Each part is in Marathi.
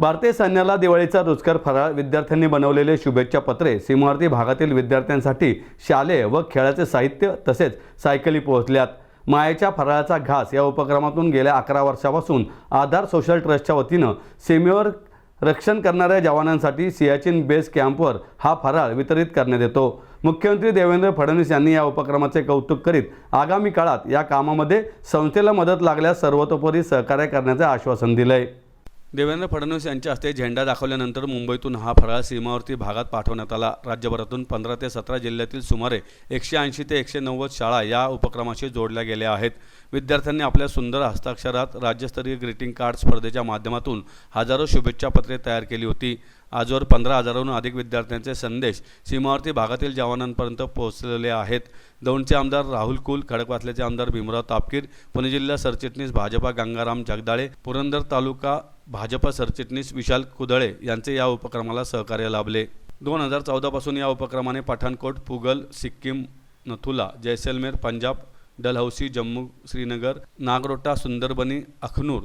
भारतीय सैन्याला दिवाळीचा रुचकर फराळ विद्यार्थ्यांनी बनवलेले शुभेच्छा पत्रे सीमावर्ती भागातील विद्यार्थ्यांसाठी शालेय व खेळाचे साहित्य तसेच सायकली पोहोचल्यात. मायेच्या फराळाचा घास या उपक्रमातून गेल्या अकरा वर्षापासून आधार सोशल ट्रस्टच्या वतीनं सीमेवर रक्षण करणाऱ्या जवानांसाठी सियाचिन बेस कॅम्पवर हा फराळ वितरित करण्यात येतो. मुख्यमंत्री देवेंद्र फडणवीस यांनी या उपक्रमाचे कौतुक करीत आगामी काळात या कामामध्ये संस्थेला मदत लागल्यास सर्वतोपरी सहकार्य करण्याचे आश्वासन दिलंय. देवेंद्र फडणवीस यांच्या हस्ते झेंडा दाखवल्यानंतर मुंबईतून हा फराळ सीमावर्ती भागात पाठवण्यात आला. राज्यभरातून पंधरा ते सतरा जिल्ह्यातील सुमारे एकशे ऐंशी ते एकशे नव्वद शाळा या उपक्रमाशी जोडल्या गेल्या आहेत. विद्यार्थ्यांनी आपल्या सुंदर हस्ताक्षरात राज्यस्तरीय ग्रीटिंग कार्ड स्पर्धेच्या माध्यमातून हजारो शुभेच्छा पत्रे तयार केली होती. आजवर पंधरा हजाराहून अधिक विद्यार्थ्यांचे संदेश सीमावर्ती भागातील जवानांपर्यंत पोहोचलेले आहेत. दौंडचे आमदार राहुल कुल खडकवासल्याचे आमदार भीमराव तापकीर पुणे जिल्हा सरचिटणीस भाजपा गंगाराम जगदाळे पुरंदर तालुका भाजपा सरचिटणीस विशाल कुदळे यांचे या उपक्रमाला सहकार्य लाभले. दोन हजार चौदापासून या उपक्रमाने पठाणकोट पुगल सिक्कीम नथुला जैसलमेर पंजाब डलहौसी जम्मू श्रीनगर नागरोटा सुंदरबनी अखनूर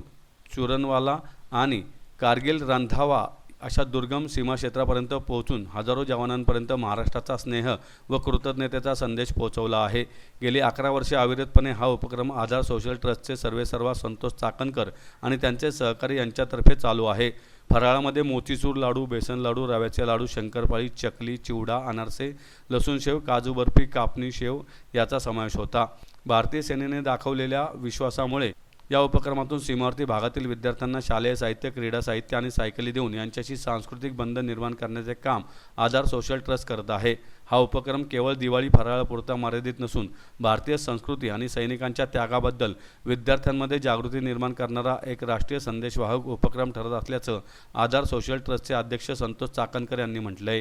चुरनवाला आणि कारगिल रंधावा अशा दुर्गम सीमा क्षेत्रापर्यंत पोहोचून हजारो जवानांपर्यंत महाराष्ट्राचा स्नेह व कृतज्ञतेचा संदेश पोहोचवला आहे. गेली अकरा वर्षे अविरतपणे हा उपक्रम आधार सोशल ट्रस्टचे सर्वेसर्वा संतोष चाकणकर आणि त्यांचे सहकारी यांच्यातर्फे चालू आहे. फराळामध्ये मोतीचूर लाडू बेसन लाडू रव्याचे लाडू शंकरपाळी चकली चिवडा अनारसे लसूण शेव काजू बर्फी कापणी शेव याचा समावेश होता. भारतीय सेनेने दाखवलेल्या विश्वासामुळे या उपक्रमातून सीमावर्ती भागातील विद्यार्थ्यांना शालेय साहित्य क्रीडा साहित्य आणि सायकली देऊन यांच्याशी सांस्कृतिक बंध निर्माण करण्याचे काम आधार सोशल ट्रस्ट करत आहे. हा उपक्रम केवळ दिवाळी फराळापुरता मर्यादित नसून भारतीय संस्कृती आणि सैनिकांच्या त्यागाबद्दल विद्यार्थ्यांमध्ये जागृती निर्माण करणारा एक राष्ट्रीय संदेशवाहक उपक्रम ठरत असल्याचं आधार सोशल ट्रस्टचे अध्यक्ष संतोष चाकणकर यांनी म्हटलं आहे